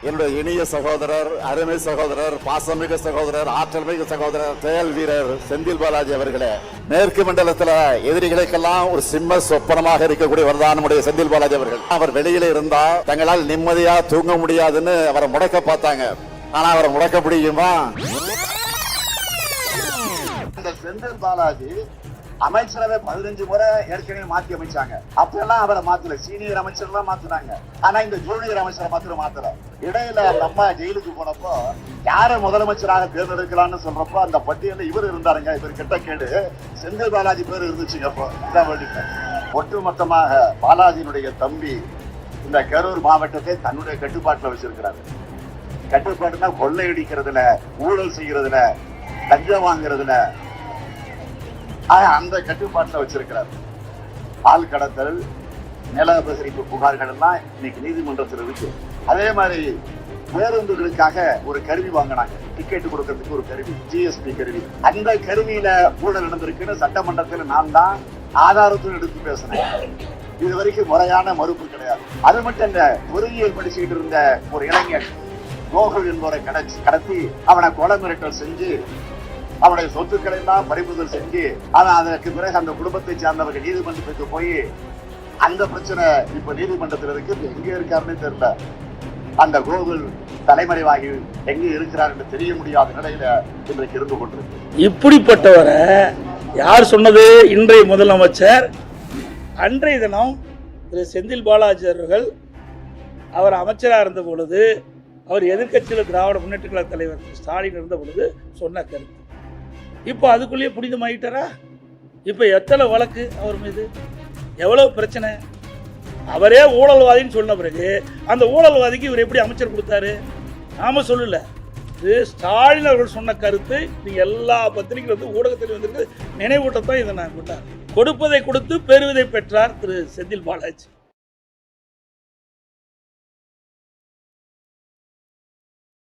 என்னுடைய இனிய சகோதரர் அருமை சகோதரர் பாசமிகு சகோதரர் ஆற்றல் மிகு சகோதரர் செயல் வீரர் செந்தில் பாலாஜி அவர்களே மேற்கு மண்டலத்தில் எதிரிகளுக்கெல்லாம் ஒரு சிம்ம சொப்பனமாக இருக்கக்கூடியவர் தான் நம்முடைய செந்தில் பாலாஜி அவர்கள். அவர் வெளியில இருந்தா தங்களால் நிம்மதியா தூங்க முடியாதுன்னு அவரை முடக்க பார்த்தாங்க. ஆனா அவரை முடக்க முடியுமா? இந்த செந்தில் பாலாஜி அமைச்சரவை பதினஞ்சு முறை ஏற்கனவே மாத்தி அமைச்சாங்க. அப்பெல்லாம் அவரை மாத்தல. சீனியர் அமைச்சர்லாம் மாத்துனாங்க. ஆனா இந்த ஜூனியர் அமைச்சரை மாத்திரம் மாத்தல. இடையில அந்த அம்மா ஜெயிலுக்கு போனப்போ யார முதலமைச்சராக தேர்ந்தெடுக்கலாம்னு சொல்றப்போ அந்த பட்டியலில் இவர் இருந்தாருங்க. இவர் கிட்ட கேடு செந்தில் பாலாஜி பேர் இருந்துச்சுங்க அப்போ. ஒட்டுமொத்தமாக பாலாஜியினுடைய தம்பி இந்த கரூர் மாவட்டத்தை தன்னுடைய கட்டுப்பாட்டுல வச்சிருக்கிறாரு. கட்டுப்பாடுனா கொள்ளையடிக்கிறதுல ஊழல் செய்யறதுல லஞ்சம் வாங்குறதுல அந்த கட்டுப்பாட்டில் வச்சிருக்கிறார். ஆள் கடத்தல் நில அபகரிப்பு புகார்கள் எல்லாம் இன்னைக்கு நீதிமன்றத்தில் இருக்கு. அதே மாதிரி பேருந்துகளுக்காக ஒரு கருவி வாங்கினாங்க. டிக்கெட் கொடுக்கறதுக்கு ஒரு கருவி ஜிஎஸ்பி கருவி. அந்த கருவியில ஊழல் நடந்திருக்குன்னு சட்டமன்றத்தில் நான் தான் ஆதாரத்துடன் எடுத்து பேசினேன். இது வரைக்கும் முறையான மறுப்பு கிடையாது. அது மட்டும் இல்ல பொறியியல் படிச்சுக்கிட்டு இருந்த ஒரு இளைஞர் கோகுல் என்பவரை கடச்சி கடத்தி அவனை கொலை மிரட்டல் செஞ்சு அவனுடைய சொத்துக்களை எல்லாம் பறிமுதல் செஞ்சு ஆனா அதற்கு பிறகு அந்த குடும்பத்தை சார்ந்தவர்கள் நீதிமன்றத்துக்கு போய் அந்த பிரச்சனை இப்ப நீதிமன்றத்தில் இருக்கு எங்க இருக்காருன்னு தெரியல. அந்த கோகுல் தலைமறைவாகி எங்க இருக்கிறார் என்று தெரிய முடியாத நிலையில இன்றைக்கு இருந்து கொண்டிருக்கு. இப்படிப்பட்டவரை யார் சொன்னது? இன்றைய முதலமைச்சர். அன்றைய தினம் திரு செந்தில் பாலாஜி அவர்கள் அவர் அமைச்சராக இருந்த பொழுது அவர் எதிர்க்கட்சியில் திராவிட முன்னேற்ற கழக தலைவர் ஸ்டாலின் இருந்த பொழுது சொன்ன கருத்து. இப்போ அதுக்குள்ளேயே புனிதமாயிட்டாரா? இப்போ எத்தனை வழக்கு அவர் மீது? எவ்வளோ பிரச்சனை? அவரே ஊழல்வாதின்னு சொன்ன பிறகு அந்த ஊழல்வாதிக்கு இவர் எப்படி அமைச்சர் கொடுத்தாரு? நாம சொல்லல. இது ஸ்டாலின் அவர்கள் சொன்ன கருத்து நீங்கள் எல்லா பத்திரிகையில் வந்து ஊடகத்தில் வந்திருக்கு நினைவூட்டத்தான் இதை நான் கொண்டார் கொடுப்பதை கொடுத்து பெறுவதை பெற்றார் திரு செந்தில் பாலாஜி.